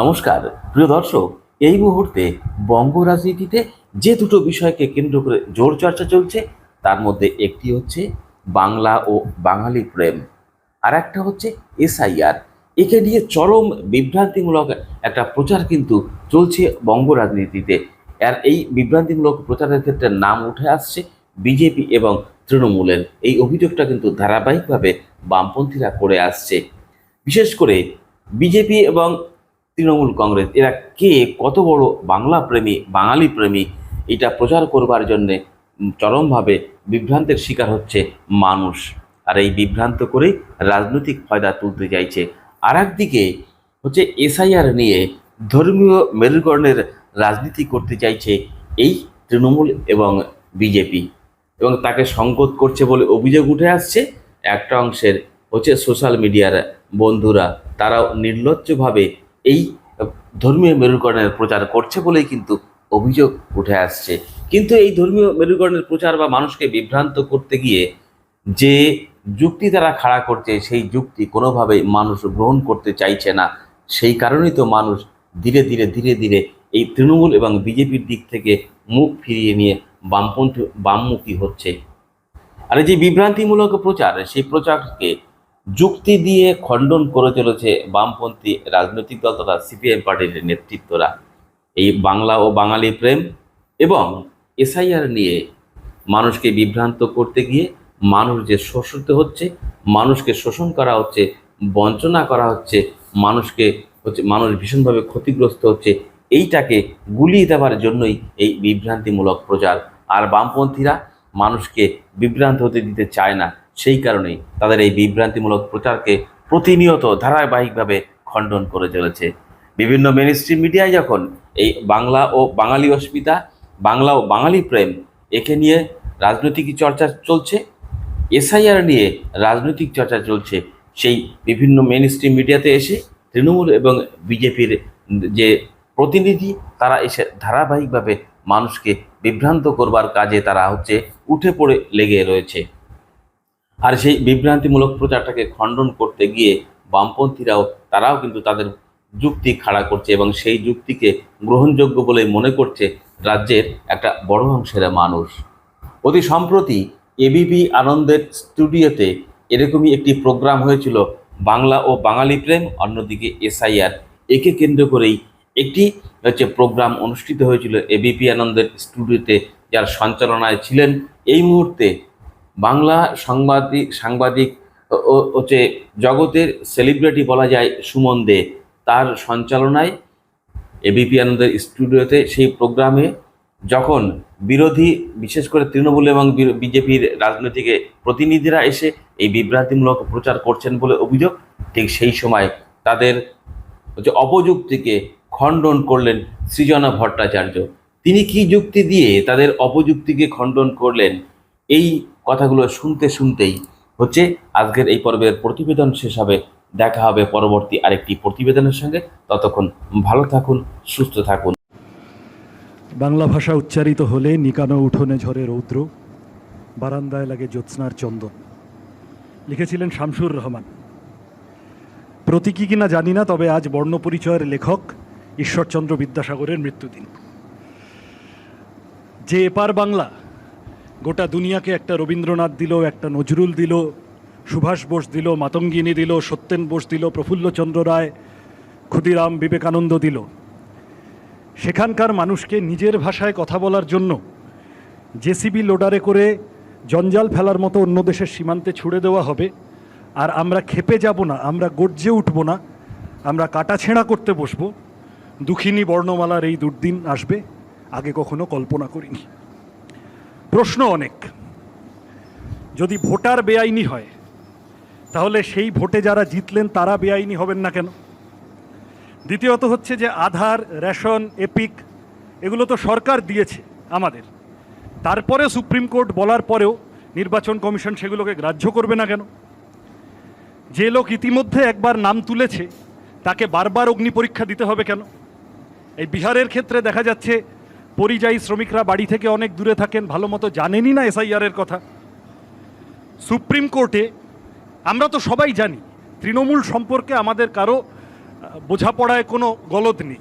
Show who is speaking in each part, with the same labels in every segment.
Speaker 1: নমস্কার, প্রিয় দর্শক, এই মুহূর্তে বঙ্গ রাজনীতিতে যে দুটো বিষয়কে কেন্দ্র করে জোর চর্চা চলছে, তার মধ্যে একটি হচ্ছে বাংলা ও বাঙালি প্রেম, আর একটা হচ্ছে এসআইআর। একে নিয়ে চরম বিভ্রান্তিমূলক একটা প্রচার কিন্তু চলছে বঙ্গ রাজনীতিতে। আর এই বিভ্রান্তিমূলক প্রচারের ক্ষেত্রে নাম উঠে আসছে বিজেপি এবং তৃণমূলের। এই অভিযোগটা কিন্তু ধারাবাহিকভাবে বামপন্থীরা করে আসছে। বিশেষ করে বিজেপি এবং তৃণমূল কংগ্রেস। এরা কে? কত বড় বাংলা প্রেমী, বাঙালি প্রেমী? এটা প্রচার করবার জন্যে চরমভাবে বিভ্রান্তের শিকার হচ্ছে মানুষ। আর এই বিভ্রান্ত করেই রাজনৈতিক ফায়দা তুলতে চাইছে। আর একদিকে হচ্ছে এসআইআর নিয়ে ধর্মীয় মেরুকরণের রাজনীতি করতে চাইছে এই তৃণমূল এবং বিজেপি। এবং তাকে সংকট করছে বলে অভিযোগ উঠে আসছে একটা অংশের হচ্ছে সোশ্যাল মিডিয়ার বন্ধুরা। তারাও নির্লজ্জভাবে এই ধর্মীয় মেরুকরণের প্রচার করছে বলেই কিন্তু অভিযোগ উঠে আসছে। কিন্তু এই ধর্মীয় মেরুকরণের প্রচার বা মানুষকে বিভ্রান্ত করতে গিয়ে যে যুক্তি তারা খাড়া করছে, সেই যুক্তি কোনোভাবেই মানুষ গ্রহণ করতে চাইছে না। সেই কারণেই তো মানুষ ধীরে ধীরে ধীরে ধীরে এই তৃণমূল এবং বিজেপির দিক থেকে মুখ ফিরিয়ে নিয়ে বামপন্থী, বামমুখী হচ্ছে। আর এই যে বিভ্রান্তিমূলক প্রচার, সেই প্রচারকে যুক্তি দিয়ে খণ্ডন করে চলেছে বামপন্থী রাজনৈতিক দল তথা সিপিএম পার্টির নেতৃত্বরা। এই বাংলা ও বাঙালি প্রেম এবং এসআইআর নিয়ে মানুষকে বিভ্রান্ত করতে গিয়ে মানুষ যে শোষিত হচ্ছে, মানুষকে শোষণ করা হচ্ছে, বঞ্চনা করা হচ্ছে, মানুষকে হচ্ছে, মানুষ ভীষণভাবে ক্ষতিগ্রস্ত হচ্ছে, এইটাকে গুলিয়ে দেওয়ার জন্যই এই বিভ্রান্তিমূলক প্রচার। আর বামপন্থীরা মানুষকে বিভ্রান্ত হতে দিতে চায় না। সেই কারণেই তাদের এই বিভ্রান্তিমূলক প্রচারকে প্রতিনিয়ত ধারাবাহিকভাবে খণ্ডন করে চলেছে। বিভিন্ন মেনস্ট্রিম মিডিয়ায় যখন এই বাংলা ও বাঙালি অস্মিতা, বাংলা ও বাঙালি প্রেম একে নিয়ে রাজনৈতিক চর্চা চলছে, এসআইআর নিয়ে রাজনৈতিক চর্চা চলছে, সেই বিভিন্ন মেনস্ট্রিম মিডিয়াতে এসে তৃণমূল এবং বিজেপির যে প্রতিনিধি, তারা এসে ধারাবাহিকভাবে মানুষকে বিভ্রান্ত করবার কাজে তারা হচ্ছে উঠে পড়ে লেগে রয়েছে। আর সেই বিভ্রান্তিমূলক প্রচারটাকে খণ্ডন করতে গিয়ে বামপন্থীরাও, তারাও কিন্তু তাদের যুক্তি খাড়া করছে এবং সেই যুক্তিকে গ্রহণযোগ্য বলে মনে করছে রাজ্যের একটা বড় অংশের মানুষ। অতি সম্প্রতি এবিপি আনন্দের স্টুডিওতে এরকমই একটি প্রোগ্রাম হয়েছিল, বাংলা ও বাঙালি প্রেম, অন্যদিকে এসআইআর একে কেন্দ্র করেই একটি হচ্ছে প্রোগ্রাম অনুষ্ঠিত হয়েছিল এবিপি আনন্দের স্টুডিওতে, যার সঞ্চালনায় ছিলেন এই মুহূর্তে বাংলা সাংবাদিক সাংবাদিক হচ্ছে জগতের সেলিব্রিটি বলা যায় সুমন দে, তার সঞ্চালনায় এবিপি আনন্দের স্টুডিওতে সেই প্রোগ্রামে যখন বিরোধী, বিশেষ করে তৃণমূল এবং বিজেপির রাজনৈতিক প্রতিনিধিরা এসে এই বিভ্রান্তিমূলক প্রচার করছেন বলে অভিযোগ, ঠিক সেই সময় তাদের হচ্ছে অপযুক্তিকে খণ্ডন করলেন সৃজনা ভট্টাচার্য। তিনি কি যুক্তি দিয়ে তাদের অপযুক্তিকে খণ্ডন করলেন? এই কথাগুলো শুনতে শুনতেই হচ্ছে আজকের এই পর্বের প্রতিবেদন শেষ হবে। দেখা হবে পরবর্তী আরেকটি প্রতিবেদনের সঙ্গে। ততক্ষণ ভালো থাকুন, সুস্থ থাকুন।
Speaker 2: বাংলা ভাষা উচ্চারিত হলে নিকানো উঠোনে ঝরে রৌদ্র, বারান্দায় লাগে জ্যোৎস্নার চন্দন। লিখেছিলেন শামসুর রহমান। প্রতীকী কিনা জানি না, তবে আজ বর্ণপরিচয়ের লেখক ঈশ্বরচন্দ্র বিদ্যাসাগরের মৃত্যুদিন। যে এপার বাংলা গোটা দুনিয়াকে একটা রবীন্দ্রনাথ দিল, একটা নজরুল দিল, সুভাষ বোস দিল, মাতঙ্গিনী দিল, সত্যেন বোস দিল, প্রফুল্লচন্দ্র রায়, ক্ষুদিরাম বিবেকানন্দ দিল। সেখানকার মানুষকে নিজের ভাষায় কথা বলার জন্য জেসিবি লোডারে করে জঞ্জাল ফেলার মতো অন্য দেশের সীমান্তে ছুড়ে দেওয়া হবে। আর আমরা খেপে যাব না, আমরা গর্জে উঠব না, আমরা কাটাছেঁড়া করতে বসবো। দুঃখিনী বর্ণমালার এই দুর্দিন আসবে, আগে কখনো কল্পনা করিনি। প্রশ্ন অনেক। যদি ভোটার বেআইনি হয়, তাহলে সেই ভোটে যারা জিতলেন তারা বেআইনি হবেন না কেন? দ্বিতীয়ত হচ্ছে যে আধার, রেশন, এপিক, এগুলো তো সরকার দিয়েছে আমাদের। তারপরে সুপ্রিম কোর্ট বলার পরেও নির্বাচন কমিশন সেগুলোকে গ্রাহ্য করবে না কেন? যে লোক ইতিমধ্যে একবার নাম তুলেছে, তাকে বারবার অগ্নি পরীক্ষা দিতে হবে কেন? এই বিহারের ক্ষেত্রে দেখা যাচ্ছে পরিযায়ী শ্রমিকরা বাড়ি থেকে অনেক দূরে থাকেন, ভালো মতো জানেনই না এসআইআরের কথা। সুপ্রিম কোর্টে আমরা তো সবাই জানি, তৃণমূল সম্পর্কে আমাদের কারও বোঝাপড়ায় কোনো গলদ নেই।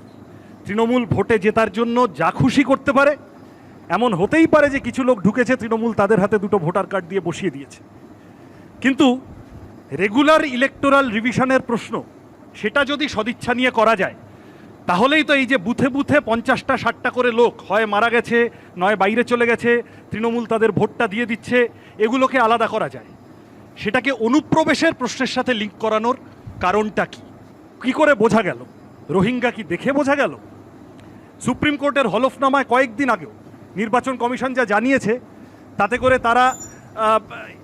Speaker 2: তৃণমূল ভোটে জেতার জন্য যা খুশি করতে পারে, এমন হতেই পারে যে কিছু লোক ঢুকেছে, তৃণমূল তাদের হাতে দুটো ভোটার কার্ড দিয়ে বসিয়ে দিয়েছে। কিন্তু রেগুলার ইলেকটোরাল রিভিশনের প্রশ্ন, সেটা যদি সদিচ্ছা নিয়ে করা যায় তাহলেই তো এই যে বুথে বুথে পঞ্চাশটা, ষাটটা করে লোক হয় মারা গেছে, নয় বাইরে চলে গেছে, তৃণমূল তাদের ভোটটা দিয়ে দিচ্ছে, এগুলোকে আলাদা করা যায়। সেটাকে অনুপ্রবেশের প্রশ্নের সাথে লিঙ্ক করানোর কারণটা কি? কি করে বোঝা গেল? রোহিঙ্গা কি দেখে বোঝা গেল? সুপ্রিম কোর্টের হলফনামায় কয়েকদিন আগেও নির্বাচন কমিশন যা জানিয়েছে, তাতে করে তারা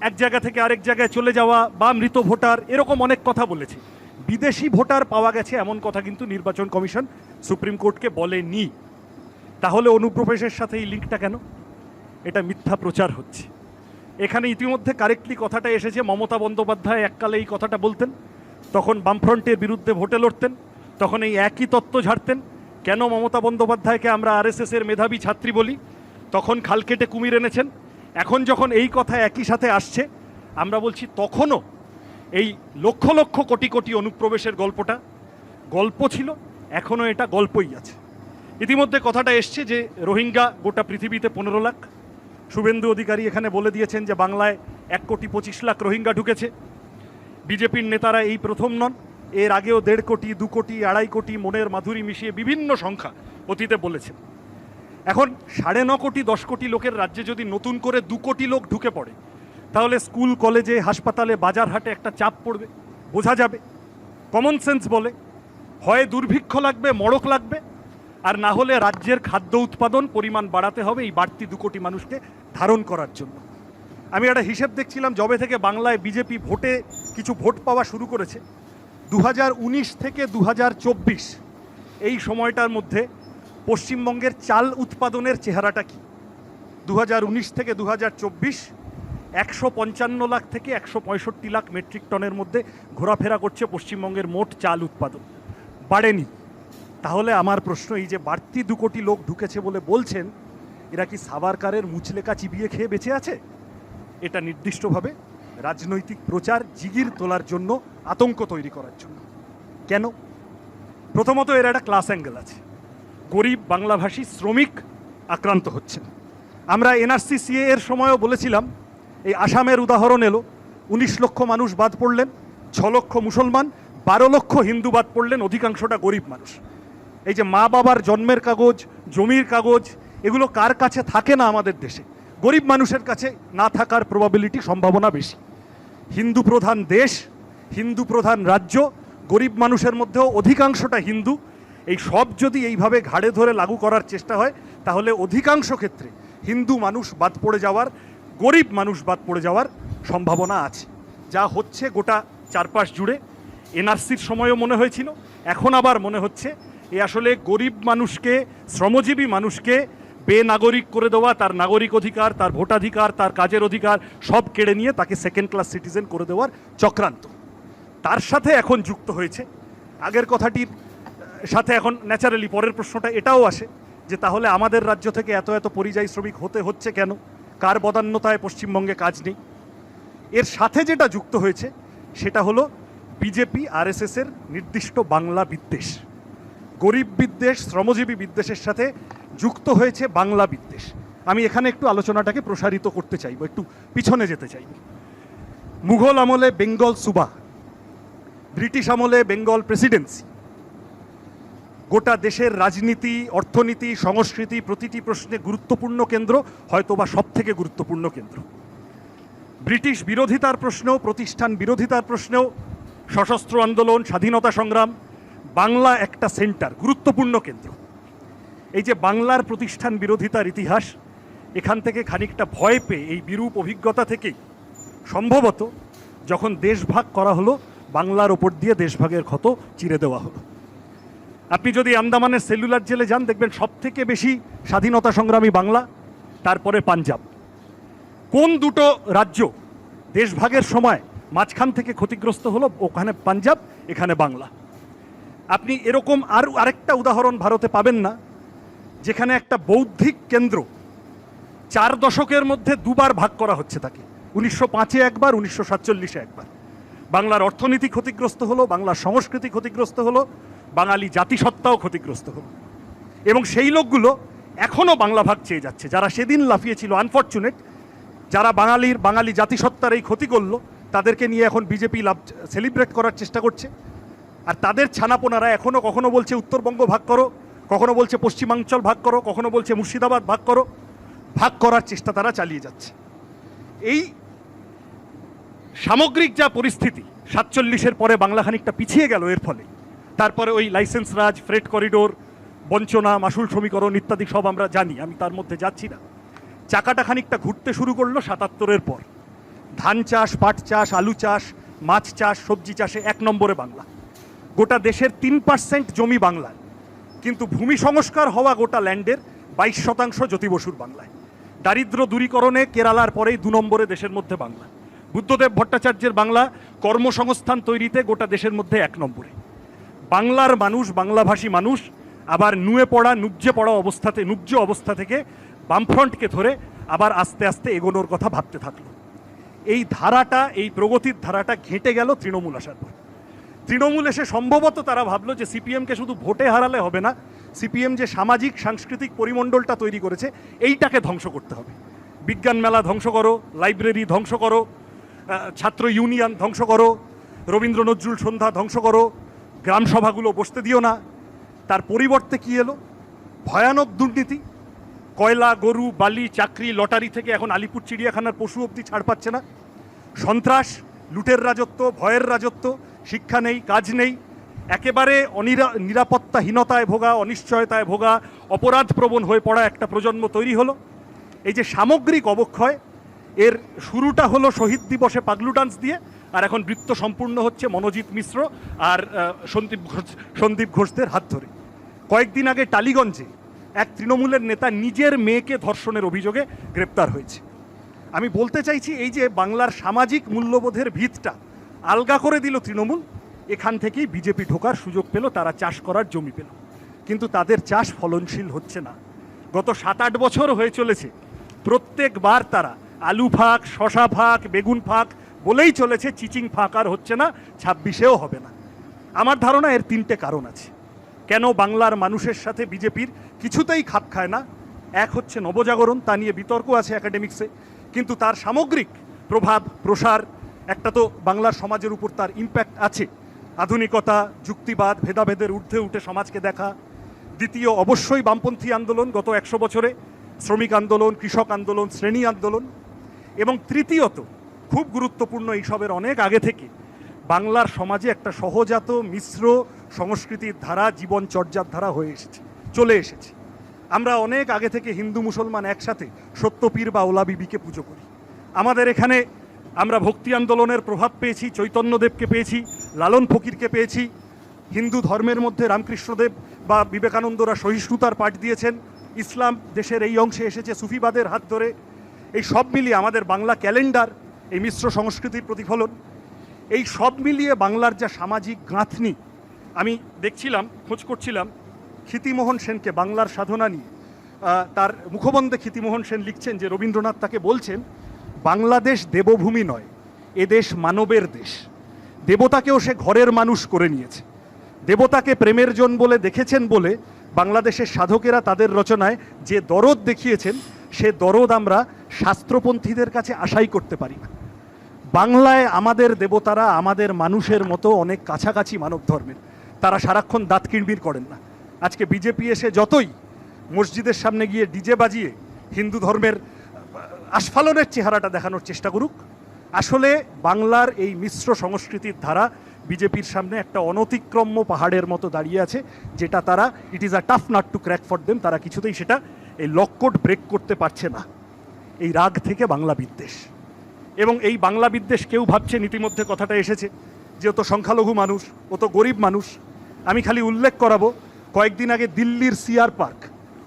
Speaker 2: এক জায়গা থেকে আরেক জায়গায় চলে যাওয়া বা মৃত ভোটার, এরকম অনেক কথা বলেছে। বিদেশি ভোটার পাওয়া গেছে এমন কথা কিন্তু নির্বাচন কমিশন সুপ্রিম কোর্টকে বলেনি। তাহলে অনুপ্রবেশের সাথে এই লিঙ্কটা কেন? এটা মিথ্যা প্রচার হচ্ছে। এখানে ইতিমধ্যে কারেক্টলি কথাটা এসেছে, মমতা বন্দ্যোপাধ্যায় এককালে এই কথাটা বলতেন, তখন বামফ্রন্টের বিরুদ্ধে ভোটে লড়তেন, তখন এই একই তত্ত্ব ঝাড়তেন, কেন মমতা বন্দ্যোপাধ্যায়কে আমরা আরএসএস এর মেধাবী ছাত্রী বলি? তখন খাল কেটে কুমির এনেছেন, এখন যখন এই কথা একই সাথে আসছে, আমরা বলছি তখনও এই লক্ষ লক্ষ কোটি কোটি অনুপ্রবেশের গল্পটা, গল্প ছিল, এখনও এটা গল্পই আছে। ইতিমধ্যে কথাটা এসছে যে রোহিঙ্গা গোটা পৃথিবীতে পনেরো লাখ। শুভেন্দু অধিকারী এখানে বলে দিয়েছেন যে বাংলায় এক কোটি পঁচিশ লাখ রোহিঙ্গা ঢুকেছে। বিজেপির নেতারা এই প্রথম নন। এর আগেও দেড় কোটি, দু কোটি, আড়াই কোটি মনের মাধুরী মিশিয়ে বিভিন্ন সংখ্যা অতীতে বলেছেন। এখন সাড়ে ন কোটি, দশ কোটি লোকের রাজ্যে যদি নতুন করে দু কোটি লোক ঢুকে পড়ে তাহলে স্কুল, কলেজে, হাসপাতালে, বাজারহাটে একটা চাপ পড়বে। বোঝা যাবে। কমন সেন্স বলে। হয় দুর্ভিক্ষ লাগবে, মড়ক লাগবে, আর না হলে রাজ্যের খাদ্য উৎপাদন পরিমাণ বাড়াতে হবে এই বাড়তি দু কোটি মানুষকে ধারণ করার জন্য। আমি একটা হিসেব দেখছিলাম জবে থেকে বাংলায় বিজেপি ভোটে কিছু ভোট পাওয়া শুরু করেছে দু হাজার উনিশ থেকে দু হাজার চব্বিশ, এই সময়টার মধ্যে পশ্চিমবঙ্গের চাল উৎপাদনের চেহারাটা কি? দু হাজার উনিশ থেকে দু হাজার চব্বিশ একশো পঞ্চান্ন লাখ থেকে একশো পঁয়ষট্টি লাখ মেট্রিক টনের মধ্যে ঘোরাফেরা করছে পশ্চিমবঙ্গের মোট চাল উৎপাদন বাড়েনি। তাহলে আমার প্রশ্ন এই যে বাড়তি দু কোটি লোক ঢুকেছে বলে বলছেন, এরা কি সাবারকারের মুচলেকা চিবিয়ে খেয়ে বেঁচে আছে? এটা নির্দিষ্টভাবে রাজনৈতিক প্রচার জিগির তোলার জন্য আতঙ্ক তৈরি করার জন্য। কেন? প্রথমত এর একটা ক্লাস অ্যাঙ্গেল আছে। গরিব বাংলাভাষী শ্রমিক আক্রান্ত হচ্ছেন। আমরা এনআরসি সিএ এর সময়ও বলেছিলাম এই আসামের উদাহরণ এলো। উনিশ লক্ষ মানুষ বাদ পড়লেন, ছ লক্ষ মুসলমান, বারো লক্ষ হিন্দু বাদ পড়লেন, অধিকাংশটা গরিব মানুষ। এই যে মা বাবার জন্মের কাগজ, জমির কাগজ, এগুলো কার কাছে থাকে না আমাদের দেশে? গরিব মানুষের কাছে না থাকার প্রবাবিলিটি সম্ভাবনা বেশি। হিন্দু প্রধান দেশ, হিন্দু প্রধান রাজ্য, গরিব মানুষের মধ্যেও অধিকাংশটা হিন্দু। এই সব যদি এইভাবে ঘাড়ে ধরে লাগু করার চেষ্টা হয়, তাহলে অধিকাংশ ক্ষেত্রে হিন্দু মানুষ বাদ পড়ে যাওয়ার গরিব মানুষ বাদ পড়ে যাওয়ার সম্ভাবনা আছে। যা হচ্ছে গোটা চারপাশ জুড়ে। এনআরসির সময়ও মনে হয়েছিল, এখন আবার মনে হচ্ছে। এ আসলে গরিব মানুষকে, শ্রমজীবী মানুষকে বেনাগরিক করে দেওয়া, তার নাগরিক অধিকার, তার ভোটাধিকার, তার কাজের অধিকার, সব কেড়ে নিয়ে তাকে সেকেন্ড ক্লাস সিটিজেন করে দেওয়ার চক্রান্ত। তার সাথে এখন যুক্ত হয়েছে। আগের কথাটির সাথে এখন ন্যাচারালি পরের প্রশ্নটা এটাও আসে যে তাহলে আমাদের রাজ্য থেকে এত এত পরিযায়ী শ্রমিক হতে হচ্ছে কেন? কার বদান্যতায় পশ্চিমবঙ্গে কাজ নেই। এর সাথে যেটা যুক্ত হয়েছে, সেটা হলো বিজেপি, আরএসএস এর নির্দিষ্ট বাংলা বিদ্বেষ। গরিব বিদ্বেষ, শ্রমজীবী বিদ্বেষের সাথে যুক্ত হয়েছে বাংলা বিদ্বেষ। আমি এখানে একটু আলোচনাটাকে প্রসারিত করতে চাইব, একটু পিছনে যেতে চাইব। মুঘল আমলে বেঙ্গল সুবা ব্রিটিশ আমলে বেঙ্গল প্রেসিডেন্সি গোটা দেশের রাজনীতি, অর্থনীতি, সংস্কৃতি প্রতিটি প্রশ্নে গুরুত্বপূর্ণ কেন্দ্র, হয়তোবা সব থেকে গুরুত্বপূর্ণ কেন্দ্র। ব্রিটিশ বিরোধিতার প্রশ্নেও, প্রতিষ্ঠান বিরোধিতার প্রশ্নেও, সশস্ত্র আন্দোলন, স্বাধীনতা সংগ্রাম, বাংলা একটা সেন্টার, গুরুত্বপূর্ণ কেন্দ্র। এই যে বাংলার প্রতিষ্ঠান বিরোধিতার ইতিহাস, এখান থেকে খানিকটা ভয় পেয়ে, এই বিরূপ অভিজ্ঞতা থেকেই, সম্ভবত যখন দেশভাগ করা হলো, বাংলার ওপর দিয়ে দেশভাগের ক্ষত চিরে দেওয়া হলো। আপনি যদি আন্দামানের সেলুলার জেলে যান, দেখবেন সব থেকে বেশি স্বাধীনতা সংগ্রামী বাংলা, তারপরে পাঞ্জাব। কোন দুটো রাজ্য দেশভাগের সময় মাঝখান থেকে ক্ষতিগ্রস্ত হলো? ওখানে পাঞ্জাব, এখানে বাংলা। আপনি এরকম আর আরেকটা উদাহরণ ভারতে পাবেন না, যেখানে একটা বৌদ্ধিক কেন্দ্র চার দশকের মধ্যে দুবার ভাগ করা হচ্ছে তাকে। উনিশশো পাঁচে একবার, উনিশশো সাতচল্লিশে একবার। বাংলার অর্থনীতি ক্ষতিগ্রস্ত হলো, বাংলার সংস্কৃতি ক্ষতিগ্রস্ত হলো বাঙালি জাতিসত্তাও ক্ষতিগ্রস্ত হলো। এবং সেই লোকগুলো এখনও বাংলা ভাগ চেয়ে যাচ্ছে। যারা সেদিন লাফিয়েছিল আনফর্চুনেট যারা বাঙালির, বাঙালি জাতিসত্তার এই ক্ষতি করল, তাদেরকে নিয়ে এখন বিজেপি লাভ সেলিব্রেট করার চেষ্টা করছে। আর তাদের ছানাপোনারা এখনও কখনো বলছে উত্তরবঙ্গ ভাগ করো, কখনো বলছে পশ্চিমাঞ্চল ভাগ করো, কখনো বলছে মুর্শিদাবাদ ভাগ করো, ভাগ করার চেষ্টা তারা চালিয়ে যাচ্ছে। এই সামগ্রিক যা পরিস্থিতি, সাতচল্লিশের পরে বাংলা খানিকটা পিছিয়ে গেল এর ফলে। তারপরে ওই লাইসেন্স রাজ ফ্রেট করিডোর, বঞ্চনা, মাসুল সমীকরণ ইত্যাদি সব আমরা জানি, আমি তার মধ্যে যাচ্ছি না। চাকাটা খানিকটা ঘুরতে শুরু করল সাতাত্তরের পর। ধান চাষ, পাট চাষ, আলু চাষ, মাছ চাষ, সবজি চাষে এক নম্বরে বাংলা। গোটা দেশের তিন পার্সেন্ট জমি বাংলায়। কিন্তু ভূমি সংস্কার হওয়া গোটা ল্যান্ডের বাইশ শতাংশ জ্যোতি বসুর বাংলায়। দারিদ্র দূরীকরণে কেরালার পরেই দু নম্বরে দেশের মধ্যে বাংলা। বুদ্ধদেব ভট্টাচার্যের বাংলা কর্মসংস্থান তৈরিতে গোটা দেশের মধ্যে এক নম্বরে। বাংলার মানুষ, বাংলাভাষী মানুষ, আবার নুয়ে পড়া, নুবজে পড়া অবস্থাতে, নুব্জ অবস্থা থেকে বামফ্রন্টকে ধরে আবার আস্তে আস্তে এগোনোর কথা ভাবতে থাকল। এই ধারাটা, এই প্রগতির ধারাটা ঘেঁটে গেল তৃণমূল আসার পর। তৃণমূল এসে সম্ভবত তারা ভাবলো যে সিপিএমকে শুধু ভোটে হারালে হবে না, সিপিএম যে সামাজিক, সাংস্কৃতিক পরিমণ্ডলটা তৈরি করেছে, এইটাকে ধ্বংস করতে হবে। বিজ্ঞান মেলা ধ্বংস করো, লাইব্রেরি ধ্বংস করো ছাত্র ইউনিয়ন ধ্বংস করো, রবীন্দ্র নজরুল সন্ধ্যা ধ্বংস করো গ্রাম সভাগুলো বসতে দিও না। তার পরিবর্তে কি এলো? ভয়ানক দুর্নীতি। কয়লা, গরু, বালি, চাকরি, লটারি থেকে এখন আলিপুর চিড়িয়াখানার পশু অবধি ছাড় পাচ্ছে না। সন্ত্রাস, লুটের রাজত্ব, ভয়ের রাজত্ব, শিক্ষা নেই, কাজ নেই। একেবারে অনিরা, নিরাপত্তাহীনতায় ভোগা, অনিশ্চয়তায় ভোগা, অপরাধপ্রবণ হয়ে পড়া একটা প্রজন্ম তৈরি হলো। এই যে সামগ্রিক অবক্ষয় এর শুরুটা হলো শহীদ দিবসে পাগলু ডান্স দিয়ে, আর এখন বৃত্ত সম্পূর্ণ হচ্ছে মনোজিৎ মিশ্র আর সন্দীপ ঘোষ, সন্দীপ ঘোষদের হাত ধরে। কয়েকদিন আগে টালিগঞ্জে এক তৃণমূলের নেতা নিজের মেয়েকে ধর্ষণের অভিযোগে গ্রেপ্তার হয়েছে। আমি বলতে চাইছি এই যে বাংলার সামাজিক মূল্যবোধের ভিতটা আলগা করে দিল তৃণমূল, এখান থেকেই বিজেপি ঢোকার সুযোগ পেল, তারা চাষ করার জমি পেল। কিন্তু তাদের চাষ ফলনশীল হচ্ছে না। গত সাত আট বছর হয়ে চলেছে, প্রত্যেকবার তারা আলু ফাঁক শশা ফাঁক, বেগুন ফাঁক বলেই চলেছে, চিচিং ফাঁক আর হচ্ছে না, ছাব্বিশেও হবে না। আমার ধারণা এর তিনটে কারণ আছে। কেন বাংলার মানুষের সাথে বিজেপির কিছুতেই খাপ খায় না? এক হচ্ছে নবজাগরণ, তা নিয়ে বিতর্ক আছে একাডেমিক্সে কিন্তু তার সামগ্রিক প্রভাব, প্রসার, একটা তো বাংলার সমাজের উপর তার ইম্প্যাক্ট আছে। আধুনিকতা, যুক্তিবাদ, ভেদাভেদের ঊর্ধ্বে উঠে সমাজকে দেখা। দ্বিতীয়, অবশ্যই বামপন্থী আন্দোলন গত একশো বছরে, শ্রমিক আন্দোলন, কৃষক আন্দোলন, শ্রেণি আন্দোলন। এবং তৃতীয়ত, খুব গুরুত্বপূর্ণ এইসবের অনেক আগে থেকে, বাংলার সমাজে একটা সহজাত মিশ্র সংস্কৃতির ধারা, জীবনচর্যার ধারা হয়ে এসেছে, চলে এসেছে। আমরা অনেক আগে থেকে হিন্দু মুসলমান একসাথে সত্যপীর বা ওলা বিবিকে পুজো করি। আমাদের এখানে আমরা ভক্তি আন্দোলনের প্রভাব পেয়েছি, চৈতন্যদেবকে পেয়েছি, লালন ফকিরকে পেয়েছি, হিন্দু ধর্মের মধ্যে রামকৃষ্ণদেব বা বিবেকানন্দরা সহিষ্ণুতার পাঠ দিয়েছেন। ইসলাম দেশের এই অংশে এসেছে সুফিবাদের হাত ধরে। এই সব মিলিয়ে আমাদের বাংলা ক্যালেন্ডার, এই মিশ্র সংস্কৃতির প্রতিফলন, এই সব মিলিয়ে বাংলার যা সামাজিক গাঁথনি আমি দেখছিলাম, খোঁজ করছিলাম, ক্ষিতিমোহন সেনকে বাংলার সাধনা নিয়ে। তার মুখবন্ধে ক্ষিতিমোহন সেন লিখছেন যে রবীন্দ্রনাথ তাকে বলছেন, বাংলাদেশ দেবভূমি নয়, এ দেশ মানবের দেশ। দেবতাকেও সে ঘরের মানুষ করে নিয়েছে। দেবতাকে প্রেমের জন বলে দেখেছেন বলে বাংলাদেশের সাধকেরা তাদের রচনায় যে দরদ দেখিয়েছেন, সে দরদ আমরা শাস্ত্রপন্থীদের কাছে আশাই করতে পারি না। বাংলায় আমাদের দেবতারা আমাদের মানুষের মতো অনেক কাছাকাছি মানব ধর্মের। তারা সারাক্ষণ দাঁত কিড়বির করেন না। আজকে বিজেপি এসে যতই মসজিদের সামনে গিয়ে ডিজে বাজিয়ে হিন্দু ধর্মের আস্ফালনের চেহারাটা দেখানোর চেষ্টা করুক, আসলে বাংলার এই মিশ্র সংস্কৃতির ধারা বিজেপির সামনে একটা অনতিক্রম্য পাহাড়ের মতো দাঁড়িয়ে আছে, যেটা তারা it is a tough nut to crack for them তারা কিছুতেই সেটা, এই লককোট ব্রেক করতে পারছে না। এই রাগ থেকে বাংলা বিদ্বেষ। এবং এই বাংলা বিদ্বেষ কেউ ভাবছে ইতিমধ্যে কথাটা এসেছে যে ও তো সংখ্যালঘু মানুষ, ও তো গরিব মানুষ। আমি খালি উল্লেখ করাবো, কয়েকদিন আগে দিল্লির সিআর পার্ক,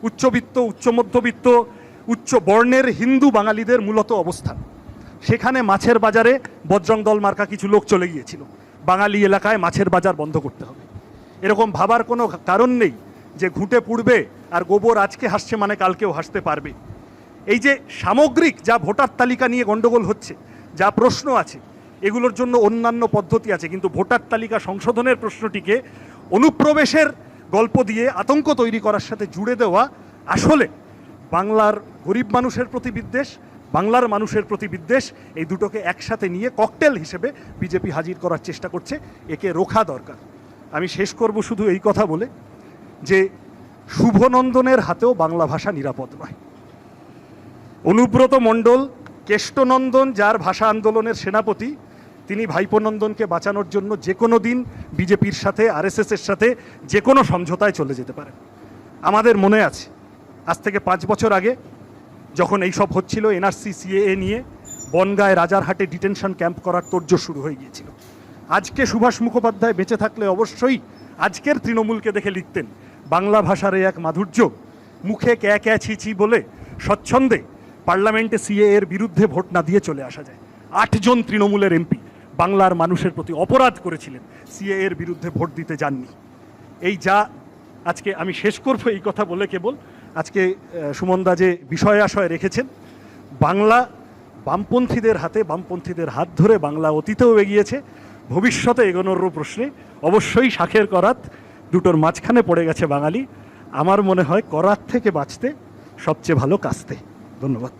Speaker 2: উচ্চবিত্ত উচ্চ মধ্যবিত্ত উচ্চ বর্ণের হিন্দু বাঙালিদের মূলত অবস্থান। সেখানে মাছের বাজারে বজ্রং দল মার্কা কিছু লোক চলে গিয়েছিল। বাঙালি এলাকায় মাছের বাজার বন্ধ করতে হবে। এরকম ভাবার কোনো কারণ নেই যে ঘুঁটে পুড়বে আর গোবর আজকে হাসছে মানে কালকেও হাসতে পারবে। এই যে সামগ্রিক যা ভোটার তালিকা নিয়ে গন্ডগোল হচ্ছে, যা প্রশ্ন আছে, এগুলোর জন্য অন্যান্য পদ্ধতি আছে, কিন্তু ভোটার তালিকা সংশোধনের প্রশ্নটিকে অনুপ্রবেশের গল্প দিয়ে আতঙ্ক তৈরি করার সাথে জুড়ে দেওয়া আসলে বাংলার গরিব মানুষের প্রতি বিদ্বেষ, বাংলার মানুষের প্রতি বিদ্বেষ, এই দুটোকে একসাথে নিয়ে ককটেল হিসেবে বিজেপি হাজির করার চেষ্টা করছে, একে রোখা দরকার। আমি শেষ করব শুধু এই কথা বলে যে শুভনন্দনের হাতেও বাংলা ভাষা নিরাপদ নয়। অনুব্রত মণ্ডল, কেষ্টনন্দন, যার ভাষা আন্দোলনের সেনাপতি, তিনি ভাইপনন্দনকে বাঁচানোর জন্য যে কোনো দিন বিজেপির সাথে আরএসএসের সাথে যে কোনো সমঝোতায় চলে যেতে পারেন। আমাদের মনে আছে, আজ থেকে পাঁচ বছর আগে যখন এইসব হচ্ছিল, এনআরসি, সিএএ নিয়ে বনগায় রাজারহাটে ডিটেনশন ক্যাম্প করার তোড়জোড় শুরু হয়ে গিয়েছিল। আজকে সুভাষ মুখোপাধ্যায় বেঁচে থাকলে অবশ্যই আজকের তৃণমূলকে দেখে লিখতেন, বাংলা ভাষার এই এক মাধুর্য, মুখে ক্যা ক্যা ছি ছি বলে স্বচ্ছন্দে পার্লামেন্টে সিএ এর বিরুদ্ধে ভোট না দিয়ে চলে আসা যায়। আটজন তৃণমূলের এমপি বাংলার মানুষের প্রতি অপরাধ করেছিলেন। সিএ এর বিরুদ্ধে ভোট দিতে যাননি। এই যা আজকে আমি শেষ করব এই কথা বলে কেবল আজকে সুমনদা যে বিষয় আশয় রেখেছেন, বাংলা বামপন্থীদের হাতে, বামপন্থীদের হাত ধরে বাংলা অতীতেও এগিয়েছে। ভবিষ্যতে এগোনোরও প্রশ্নে অবশ্যই শাখের করাত, দুটোর মাঝখানে পড়ে গেছে বাঙালি। আমার মনে হয় করাত থেকে বাঁচতে সবচেয়ে ভালো কাস্তে। ধন্যবাদ।